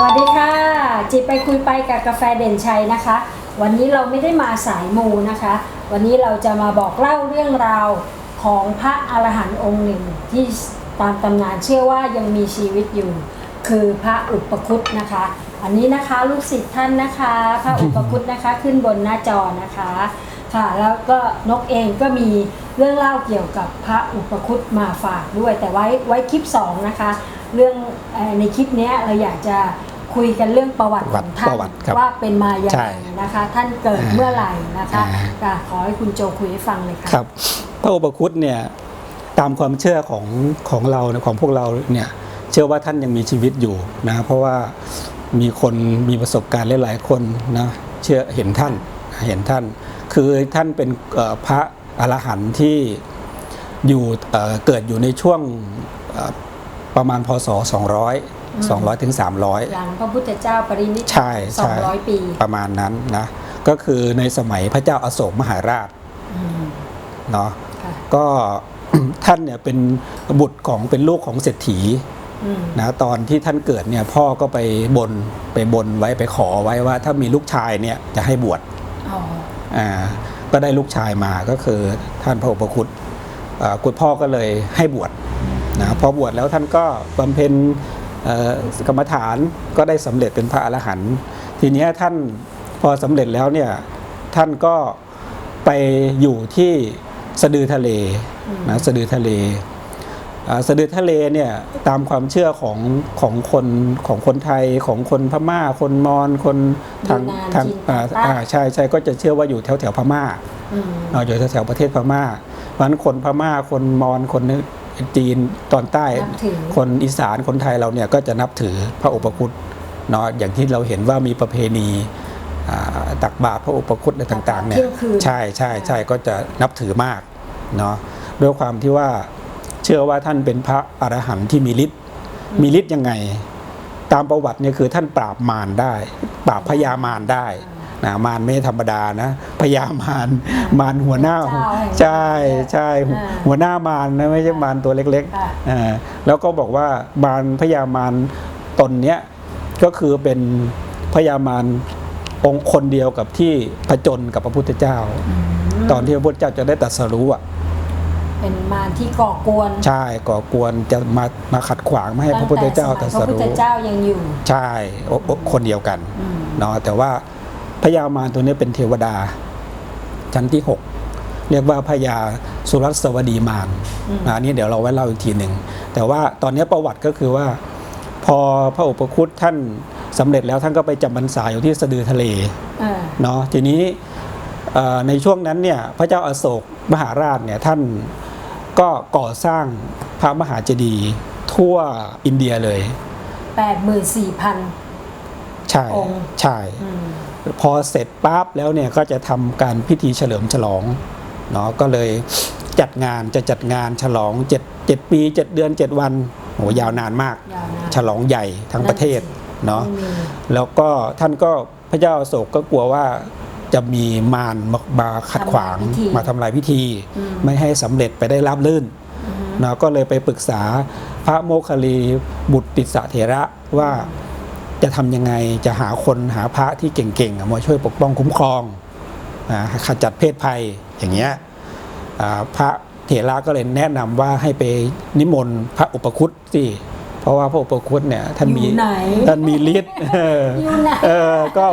สวัสดีค่ะ จิไปคุยไปกับกาแฟเด่นชัยนะคะ วันนี้เราไม่ได้มาสายมูนะคะ วันนี้เราจะมาบอกเล่าเรื่องราวของพระอรหันต์องค์หนึ่ง ที่ตามตำนานเชื่อว่ายังมีชีวิตอยู่ คือพระอุปคุตนะคะ อันนี้นะคะลูกศิษย์ท่านนะคะ พระอุปคุตนะคะขึ้นบนหน้าจอนะคะค่ะแล้วก็นกเองก็มีเรื่องเล่าเกี่ยวกับพระอุปคุตมาฝากด้วย แต่ไว้ไว้คลิปสองนะคะเรื่องในคลิปเนี้ยเราอยากจะ คุยกันเรื่องประวัติของท่านประวัติครับว่าเป็นมาอย่างใช่ไรนะคะ ท่านเกิดเมื่อไหร่นะคะอ่า ค่ะขอให้คุณโจคุยให้ฟังเลยค่ะ ครับพระอุปคุตเนี่ยตามความเชื่อของของเราเนี่ยของพวกเราเนี่ยเชื่อว่าท่านยังมีชีวิตอยู่นะเพราะว่ามีคนมีประสบการณ์หลายๆคนนะเชื่อเห็นท่านเห็นท่าน คือท่านเป็นเอ่อพระอรหันต์ที่อยู่เอ่อเกิดอยู่ในช่วงเอ่อประมาณพศ 200 200ถึง300 หลังพระพุทธเจ้าปรินิพพานใช่สอใช่งร้อยปีประมาณนั้นนะก็คือในสมัยพระเจ้าอาโศกมหาราชอืมเนาะค่ะก็ ท่านเนี่ยเป็นบุตรของเป็นลูกของเศรษฐีอืมนะตอนที่ท่านเกิดเนี่ยพ่อก็ไปบนไปบนไว้ไปขอไว้ว่าถ้ามีลูกชายเนี่ยจะให้บวช อ๋ออ่าก็ได้ลูกชายมาก็คือท่านพระอุปคุตอ่าคุณพ่อก็เลยให้บวชนะพอบวชแล้วท่านก็บำเพ็ญเอ่อ กรรมฐานก็ได้สำเร็จเป็นพระอรหันต์ทีเนี้ยท่านพอสำเร็จแล้วเนี่ยท่านก็ไปอยู่ที่สะดือทะเลนะสะดือทะเลอ่าสะดือทะเลเนี่ยตามความเชื่อของของคนของคนไทยของคนพม่า คนมอญคนทางยูนานทางจีนอ่าใต้อ่าใช่ใช่ก็จะเชื่อว่าอยู่แถวแถวพม่าอืมเราอยู่แถวแถวประเทศพม่าเพราะฉะนั้นคนพม่าคนมอญคน จีนตอนใต้ นับถือ คนอีสานคนไทยเราเนี่ยก็จะนับถือพระอุปคุตเนาะอย่างที่เราเห็นว่ามีประเพณีอ่าตักบาตรพระอุปคุตอะไรต่างๆเนี่ยเที่ยงคืน ใช่ใช่ใช่ก็จะนับถือมากเนาะด้วยความที่ว่าเชื่อว่าท่านเป็นพระอรหันต์ที่มีฤทธิ์มีฤทธิ์ยังไง ตามประวัติเนี่ยคือท่านปราบมารได้ ปราบพญามารได้ นะมารไม่ธรรมดานะพญามารมารหัวหน้าเจ้าแห่งใช่ใช่อ่าหัวหน้ามารนะไม่ใช่มารตัวเล็กค่ะๆอ่าแล้วก็บอกว่ามารพญามารตนเนี้ยก็คือเป็นพญามารองค์คนเดียวกับที่ผจญกับพระพุทธเจ้า ตอนที่พระพุทธเจ้าจะได้ตรัสรู้อะเป็นมารที่ก่อกวน ใช่ก่อกวนจะมามาขัดขวางไม่ให้พระพุทธเจ้าตตั้รังสแต่สมัยพระพุทรู้ธเจ้ายังอยู่ ใช่โอโอคนเดียวกันอืมเนาะแต่ว่า พญามารตัวนี้เป็นเทวดา ชั้นที่หกเรียกว่าพญาสุรัสวดีมารอืมอะอันนี้เดี๋ยวเราไว้เล่าอีกทีหนึ่ง แต่ว่าตอนนี้ประวัติก็คือว่า พอพระอุปคุตท่านสำเร็จแล้วท่านก็ไปจำพรรษาอยู่ที่สะดือทะเลเออเนาะทีนี้เอ่อในช่วงนั้นเนี่ยพระเจ้าอาโศกมหาราชเนี่ยท่านก็ก่อสร้างพระมหาเจดีย์ทั่วอินเดียเลยแปดหมื่นสี่พันใช่องค์ใช่อืม พอเสร็จปั๊บแล้วเนี่ยก็จะทำการพิธีเฉลิมฉลองเนาะก็เลยจัดงานจะจัดงานฉลอง7 7ปี 7 เดือน 7 วันโหยาวนานมาก ยาวนานฉลองใหญ่ทั้งประเทศเนาะไม่มีแล้วก็ท่านก็พระเจ้าอโศกก็กลัวว่าจะมีมารมามาขัดขวางมาทำลายพิธีอืมไม่ให้สำเร็จไปได้ราบลื่นอืมเนาะก็เลยไปปรึกษาพระโมคคัลลีบุตรติสสะเถระว่า จะทำยังไงจะหาคนหาพระที่เก่งๆอะมาช่วยปกป้องคุ้มครองนะขจัดเพศภัยอย่างเงี้ยอ่าพระเถระก็เลยแนะนำว่าให้ไปนิมนต์พระอุปคุตสิเพราะว่าพระอุปคุตเนี่ยท่านมีอยู่ไหนท่านมีฤทธิ์เอออยู่ไหนเออก็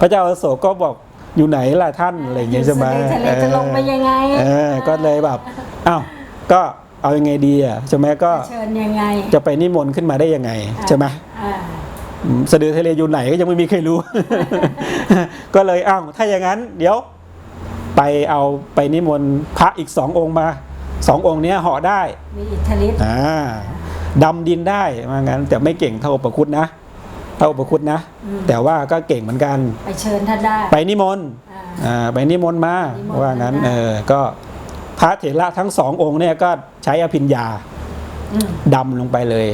พระเจ้าอโศกก็บอกอยู่ไหนล่ะท่านอะไรอย่างเงี้ยใช่ไหมอยู่ทะเลจะลงไปยังไงเออก็เลยแบบอ้าวก็เอายังไงดีอะใช่ไหมก็เชิญยังไงจะไปนิมนต์ขึ้นมาได้ยังไงใช่ไหมอ่าอืม สะดือทะเลอยู่ไหนก็ยังไม่มีใครรู้ ก็เลยอ้าวถ้าอย่างนั้น เดี๋ยวไปเอาไปนิมนต์พระอีกสององค์มาสององค์เนี้ยเหาะได้มีอิทธิฤทธิ์อ่าดำดินได้ว่างั้น แต่ไม่เก่งเท่าอุปคุตนะเท่าอุปคุตนะ แต่ว่าก็เก่งเหมือนกัน ไปเชิญท่านได้ ไปนิมนต์อ่าอ่าไปนิมนต์มานิมนต์ว่างั้นมาเออก็พระเถระทั้งสององค์เนี่ยก็ใช้อภิญญาอืมดำลงไปเลย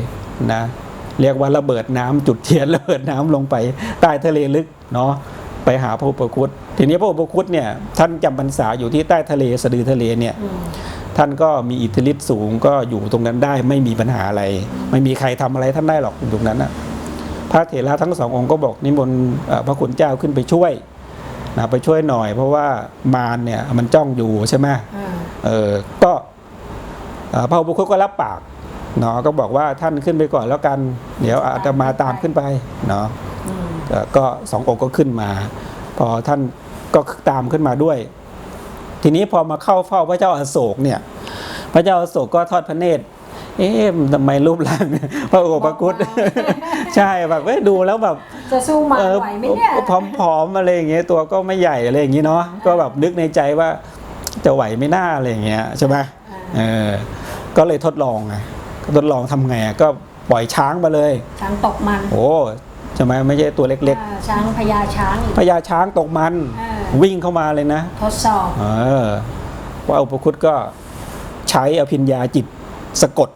นะ เรียกว่าระเบิดน้ำจุดเทียนระเบิดน้ำลงไปใต้ทะเลลึกเนาะไปหาพระอุปคุตทีนี้พระอุปคุตเนี่ยท่านจำพรรษาอยู่ที่ใต้ทะเลสะดือทะเลเนี่ยท่านก็มีอิทธิฤทธิ์สูงก็อยู่ตรงนั้นได้ไม่มีปัญหาอะไร ไม่มีใครทำอะไรท่านได้หรอกตรงนั้นนะพระเถระทั้งสององค์ก็บอกนิมนต์พระคุณเจ้าขึ้นไปช่วยนะไปช่วยหน่อย เพราะว่ามารเนี่ยมันจ้องอยู่ใช่ไหมเออก็พระอุปคุตก็รับปาก เนาะก็บอกว่าท่านขึ้นไปก่อนแล้วกัน เดี๋ยวอาตมาตามขึ้นไปเนาะอืมเอ่อก็สององค์ก็ขึ้นมา พอท่านก็ตามขึ้นมาด้วย ทีนี้พอมาเข้าเฝ้าพระเจ้าอาโศกเนี่ย พระเจ้าอาโศกก็ทอดพระเนตรเอ๊ะทำไมรูปร่างพระโอปคุตใช่แบบเอ้ยดูแล้วแบบจะสู้มารเออไหวไหมเนี่ยผอมๆอะไรอย่างเงี้ยตัวก็ไม่ใหญ่อะไรอย่างงี้เนาะก็แบบนึกในใจว่าจะไหวไม่น่าอะไรอย่างเงี้ยใช่ไหมเออก็เลยทดลองไง ทดลองทำไงอะก็ปล่อยช้างมาเลย ช้างตกมันโอ้ใช่ไหมไม่ใช่ตัวเล็กอ่าช้างพญาช้างอีก ๆพญาช้างตกมัน อ่า วิ่งเข้ามาเลยนะ ทดสอบเออว่าอุปคุตก็ใช้อภิญญาจิตสะกด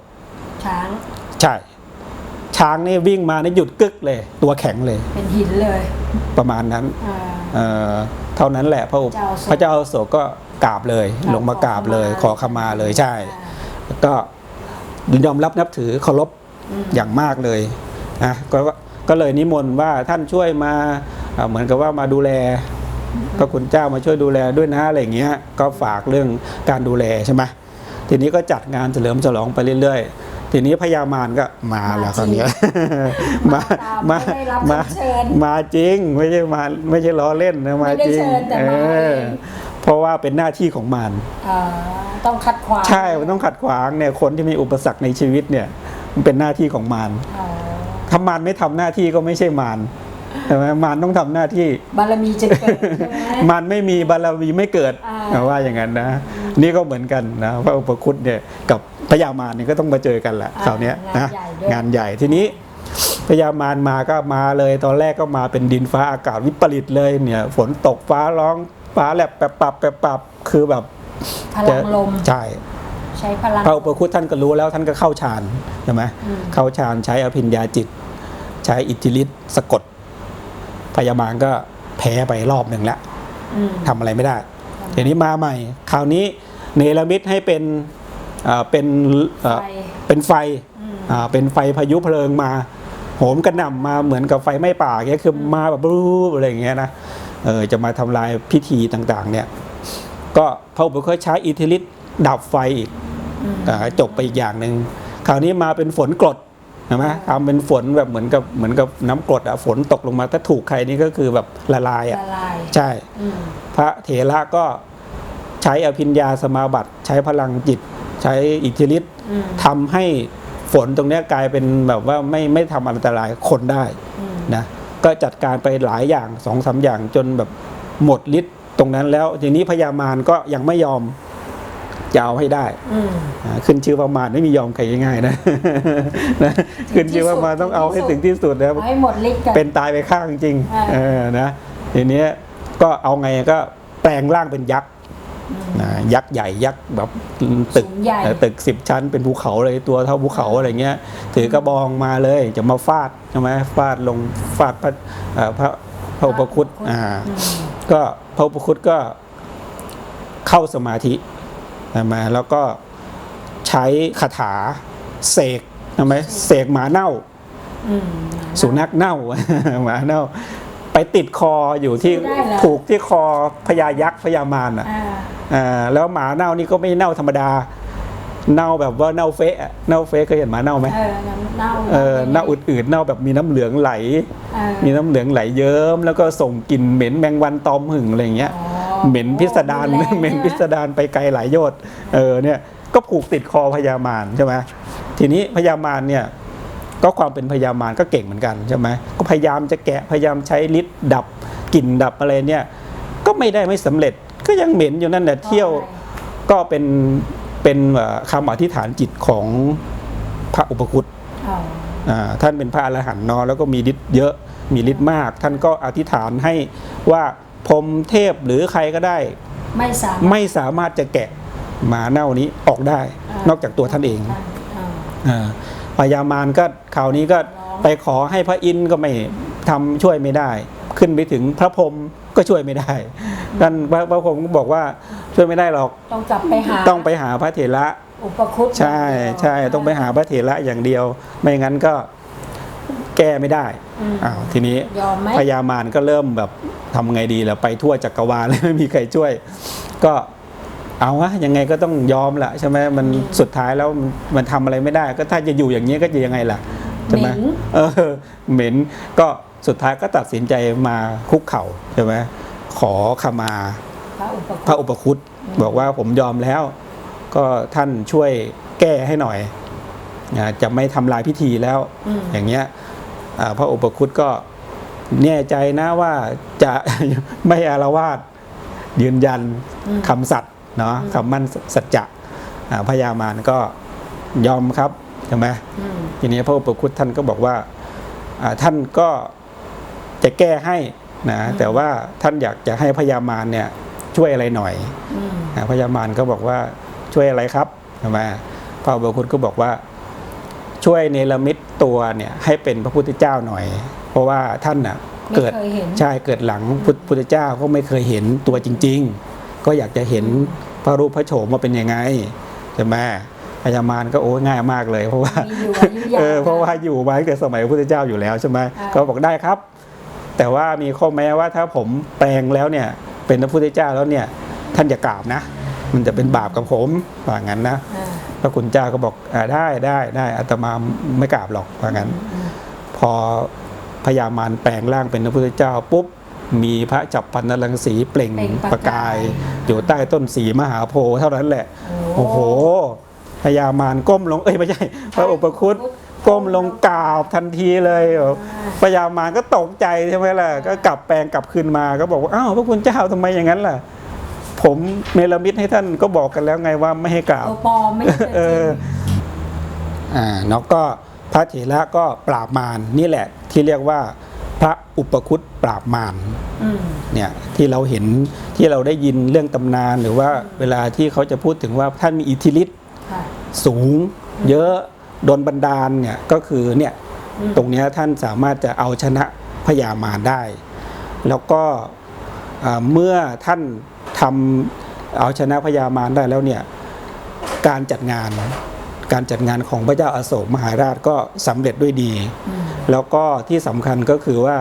ช้างใช่ ช้างนี่วิ่งมานี่หยุดกึกเลย ตัวแข็งเลยเป็นหินเลยประมาณนั้นอ่า เออเท่านั้นแหละพระอุปเจ้าอาโศกพระเจ้าอาโศกก็กราบเลยกราบลงมากราบเลย ขขออขขมามา เลยใช่แล้วก็ ยอมรับนับถือเคารพอืมอย่างมากเลยนะก็ก็เลยนิมนต์ว่าท่านช่วยมาเอ่อเหมือนกับว่ามาดูแลพระคุณเจ้ามาช่วยดูแลด้วยนะอะไรอย่างเงี้ยก็ฝากเรื่องการดูแลใช่ไหมทีนี้ก็จัดงานเฉลิมฉลองไปเรื่อยๆ ทีนี้พญามารก็มาแล้วคราวเนี้ยมาตามมาไม่ได้รับมาคำเชิญมาจริงไม่ใช่มาไม่ใช่ล้อเล่นนะมาไม่ได้จริงเชิญแต่มาเออ เองเพราะว่าเป็นหน้าที่ของมารอ่าต้องคัดขวาง ใช่มันต้องขัดขวางเนี่ยคนที่มีอุปสรรคในชีวิตเนี่ยมันเป็นหน้าที่ของมารอ๋อถ้ามารไม่ทำหน้าที่ก็ไม่ใช่มารใช่ไหมมารต้องทำหน้าที่บารมีจึงเกิดใช่ไหมมารไม่มีบารมีไม่เกิดอ่าว่าอย่างนั้นนะ นี่ก็เหมือนกันนะพระอุปคุตเนี่ยกับพญามารเนี่ยก็ต้องมาเจอกันแหละคราวเนี้ยนะงานใหญ่ทีนี้พญามารมาก็มาเลย ตอนแรกก็มาเป็นดินฟ้าอากาศวิปริตเลยเนี่ย ฝนตกฟ้าร้อง ฟ้าแลบแปรปรับแปรปรับคือแบบพลังลม ใช่ใช้พลังพระอุปคุตท่านก็รู้แล้วท่านก็เข้าฌานใช่ไหมอืมเข้าฌานใช้อภิญญาจิต ใช้อิทธิฤทธิ์สะกด พยามารก็แพ้ไปรอบหนึ่งแล้วอืมทำอะไรไม่ได้ทีนี้มาใหม่ คราวนี้เนรมิตให้เป็นเอ่อเป็นเอ่อไฟเป็นไฟอืมอ่าเป็นไฟพายุเพลิงมา โหมกระหน่ำมาเหมือนกับไฟไหม้ป่าเงี้ยคือมาแบบบรูบอะไรอย่างเงี้ยนะ เออจะมาทำลายพิธีต่างๆเนี่ยก็พระอุปคุตใช้อิทธิฤทธิ์ดับไฟอีกอืมอ่าจบไปอีกอย่างหนึ่งคราวนี้มาเป็นฝนกรดใช่ไหมทำเป็นฝนแบบเหมือนกับเหมือนกับน้ำกรดอะฝนตกลงมาถ้าถูกใครนี่ก็คือแบบละลายอะละลายใช่อืมพระเถระก็ใช้อภิญญาสมาบัติ ใช้พลังจิต ใช้อิทธิฤทธิ์อืมทำให้ฝนตรงเนี้ยกลายเป็นแบบว่าไม่ไม่ทำอันตรายคนได้อืมนะ ก็จัดการไปหลายอย่างสองสามอย่างจนแบบหมดฤทธิ์ตรงนั้นแล้ว ทีนี้พญามารก็ยังไม่ยอมจะเอาให้ได้อืมอ่าขึ้นชื่อว่ามารไม่มียอมใครง่ายๆนะนะขึ้นชื่อว่ามารต้องเอาให้ถึงที่สุดนะเอาให้หมดฤทธิ์กันเป็นตายไปข้างจริงอ่าเออนะทีเนี้ยก็เอาไงก็แปลงร่างเป็นยักษ์ นะยักษ์ใหญ่ยักษ์แบบตึกสูงใหญ่เอ่อตึกสิบชั้นเป็นภูเขาเลยตัวเท่าภูเขาอะไรเงี้ย ถือกระบองมาเลยจะมาฟาดใช่ไหมฟาดลงฟาดพระเอ่อพระพระอุปคุตอ่าอืมก็พระอุปคุตก็เข้าสมาธิใช่ไหมแล้วก็ใช้คาถาเสกใช่ไหมเสกหมาเน่าอืมสุนัขเน่าหมาเน่า ไปติดคออยู่ที่สู้ได้เหรอ ผูกที่คอพญายักษ์พญามารอะ อ่าอ่าแล้วหมาเน่านี่ก็ไม่เน่าธรรมดา เน่าแบบว่าเน่าเฟะอะเน่าเฟะเคยเห็นหมาเน่าไหมเออน้ำเน่าเออเน่าอืดๆเน่าแบบมีน้ำเหลืองไหล เออมีน้ำเหลืองไหลเยิ้มแล้วก็ส่งกลิ่นเหม็นแมงวันตอมหึงอะไรอย่างเงี้ย อ๋อเหม็นพิสดารโอ้รุแรงเหม็นพิสะดารไปไกลหลายโยชน์เออเนี่ยก็ผูกติดคอพญามารใช่ไหมทีนี้พญามารเนี่ย ก็ความเป็นพญามารก็เก่งเหมือนกันใช่ไหมก็พยายามจะแกะพยายามใช้ฤทธิ์ดับกลิ่นดับอะไรเนี่ยก็ไม่ได้ไม่สำเร็จก็ยังเหม็นอยู่นั่นแหละเที่ยวก็เป็นเป็นเอ่อคำอธิษฐานจิตของพระอุปคุตอ๋ออ่าท่านเป็นพระอรหันต์เนาะแล้วก็มีฤทธิ์เยอะมีฤทธิ์มาก ท่านก็อธิษฐานให้ว่าพรหมเทพหรือใครก็ได้ ไม่สามารถไม่สามารถจะแกะหมาเน่านี้ออกได้ นอกจากตัวท่านเองท่านอ่าอ่า พญามารก็คราวนี้ก็ร้องไปขอให้พระอินทร์ก็ไม่ทำช่วยไม่ได้ ขึ้นไปถึงพระพรหมก็ช่วยไม่ได้ท่านพระพระพรหมก็บอกว่าช่วยไม่ได้หรอกต้องกลับไปหาต้องไปหาพระเถระอุปคุตใช่ใช่ต้องไปหาพระเถระอย่างเดียว ไม่งั้นก็แก้ไม่ได้อืมอ้าวทีนี้ยอมไหมพญามารก็เริ่มแบบทำไงดีแล้วไปทั่วจักรวาลไม่มีใครช่วย ก็ เอาวะยังไงก็ต้องยอมละใช่ไหมมันสุดท้ายแล้วมันมันทำอะไรไม่ได้ ก็ถ้าจะอยู่อย่างนี้ก็จะยังไงล่ะใช่ไหมเหม็นเออเหม็นก็สุดท้ายก็ตัดสินใจมาคุกเข่าใช่ไหมขอขมาพระอุปพคุระฎอุปคุตบอกว่าผมยอมแล้ว ก็ท่านช่วยแก้ให้หน่อยนะจะไม่ทำลายพิธีแล้วอืมอย่างเงี้ยอ่าพระอุปคุตก็แน่ใจนะว่าจะไม่อารวาสยืนยันอืมคำสัตย์ เนาะอืมคำมั่นสัจจะอ่าพญามารก็ยอมครับใช่ไหมอืมทีนี้พระอุปคุตท่านก็บอกว่าอ่าท่านก็จะแก้ให้นะแต่ว่าท่านอยากจะให้พญามารเนี่ยช่วยอะไรหน่อยอืมอ่าพญามารก็บอกว่าช่วยอะไรครับใช่ไหมพระอุปคุตก็บอกว่าช่วยเนรมิตตัวเนี่ยให้เป็นพระพุทธเจ้าหน่อย เพราะว่าท่านน่ะไม่เกิดเคยเห็นใช่เกิดหลังพุทธพุทธเจ้าก็ไม่เคยเห็นตัวจริง ๆ ก็อยากจะเห็นพระรูปพระโฉมว่าเป็นยังไงใช่ไหมพญามารก็โอ้ง่ายมากเลย เพราะว่ามีอยู่อายุยาวเออเพราะว่าอยู่มาตั้งแต่สมัยพระพุทธเจ้าอยู่แล้วใช่ไหมอ่าก็บอกได้ครับ แต่ว่ามีข้อแม้ว่าถ้าผมแปลงแล้วเนี่ยเป็นพระพุทธเจ้าแล้วเนี่ยท่านจะกราบนะ มันจะเป็นบาปกับผมว่างั้นนะอ่าพระคุณเจ้าก็บอกอ่าได้ได้ได้อาตมาไม่กราบหรอกว่างั้นอืมพอพญามารแปลงร่างเป็นพระพุทธเจ้าปุ๊บ มีพระจับพันนรังสีเปล่งเปล่งปประระกากายยอยู่ใต้ต้นสีมหาโพธิ์เท่านั้นแหละ โอ้โหพญามารก้มลงเอ้ยไม่ใช่ พระอุปคุตก้มลงกราบทันทีเลยพญามารก็ตกใจใช่ไหมล่ะก็กลับแปลงกลับคืนมาก็บอกว่าอ้าวพระคุณเจ้าทำไมอย่างนั้นล่ะ ผมเนรมิตให้ท่านก็บอกกันแล้วไงว่าไม่ให้กราบตัวปลอมไม่ใช่ตัวจเอริองอ่าเนาะก็พระเถระก็ปราบมารนี่แหละที่เรียกว่าพ ระอุปคุตปราบมารอืมเนี่ยที่เราเห็นที่เราได้ยินเรื่องตำนานหรือว่าเวลาที่เขาจะพูดถึงว่าท่านมีอิทธิฤทธิค่ะสูง เยอะโดนบันดาลเนี่ยก็คือเนี่ยอืมตรงเนี้ยท่านสามารถจะเอาชนะพญามารได้ แล้วก็อ่าเมื่อท่านทำเอาชนะพญามารได้แล้วเนี่ยการจัดงาน การจัดงานของพระเจ้าอาโศกมหาราชก็สำเร็จด้วยดีอืมแล้วก็ที่สำคัญก็คือว่า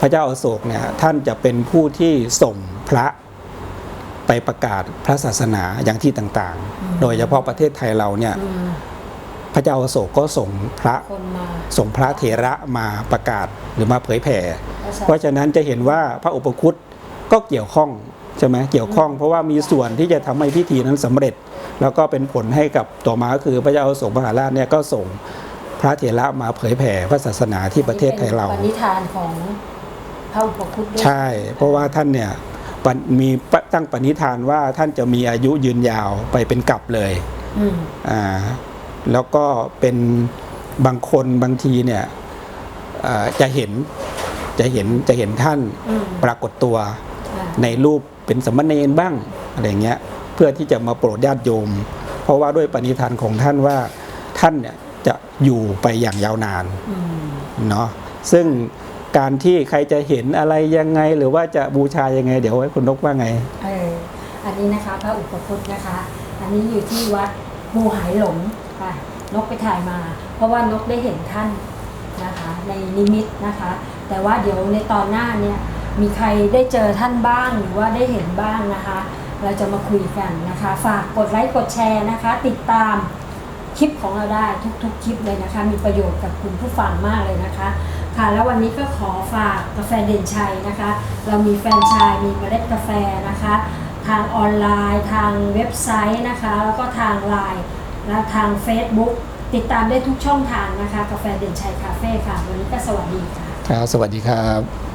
พระเจ้าอาโศกเนี่ยท่านจะเป็นผู้ที่ส่งพระไปประกาศพระศาสนาอย่างที่ต่างๆ โดยเฉพาะประเทศไทยเราเนี่ยอืมพระเจ้าอาโศกก็ส่งพระคนมาส่งพระเถระมาประกาศหรือมาเผยแผ่พระศาสเพราะฉะนั้นจะเห็นว่าพระอุปคุตก็เกี่ยวข้อง ใช่ไหมเกี่ยวข้องเพราะว่ามีส่วนที่จะทำให้พิธีนั้นสำเร็จ แล้วก็เป็นผลให้กับต่อมาก็คือพระเจ้าอาโศกมหาราชเนี่ยก็ส่งพระเถระมาเผยแผ่พระศาสนาที่ประเทศไทยเราปณิธานของพระอุปคุตด้วยใช่ เพราะว่าท่านเนี่ยปณมีปตั้งปณิธานว่าท่านจะมีอายุยืนยาวไปเป็นกลับเลยอืมอ่าแล้วก็เป็นบางคนบางทีเนี่ยอ่าจะเห็นจะเห็นจะเห็นท่านอืมปรากฏตัวอ่าในรูป เป็นสมณเณรบ้างอะไรเงี้ยเพื่อที่จะมาโปรดญาติโยม เพราะว่าด้วยปณิธานของท่านว่าท่านเนี่ยจะอยู่ไปอย่างยาวนานอืมเนาะซึ่งการที่ใครจะเห็นอะไรยังไง หรือว่าจะบูชายังไง เดี๋ยวให้คุณนกว่าไงเอออันนี้นะคะพระอุปคุตนะคะ อันนี้อยู่ที่วัดภูหายหลงค่ะนกไปถ่ายมา เพราะว่านกได้เห็นท่านนะคะ ในนิมิตนะคะ แต่ว่าเดี๋ยวในตอนหน้าเนี่ย มีใครได้เจอท่านบ้างหรือว่าได้เห็นบ้างนะคะ เราจะมาคุยกันนะคะ ฝากกดไลค์กดแชร์นะคะ ติดตามคลิปของเราได้ทุกๆคลิปเลยนะคะ มีประโยชน์กับคุณผู้ฟังมากเลยนะคะ ค่ะแล้ววันนี้ก็ขอฝากกาแฟเด่นชัยนะคะ เรามีแฟนชายมีเมล็ดกาแฟนะคะ ทางออนไลน์ ทางเว็บไซต์นะคะ แล้วก็ทางไลน์และทาง Facebook ติดตามได้ทุกช่องทางนะคะ กาแฟเด่นชัยคาเฟ่ค่ะ วันนี้ก็สวัสดีค่ะครับสวัสดีครับ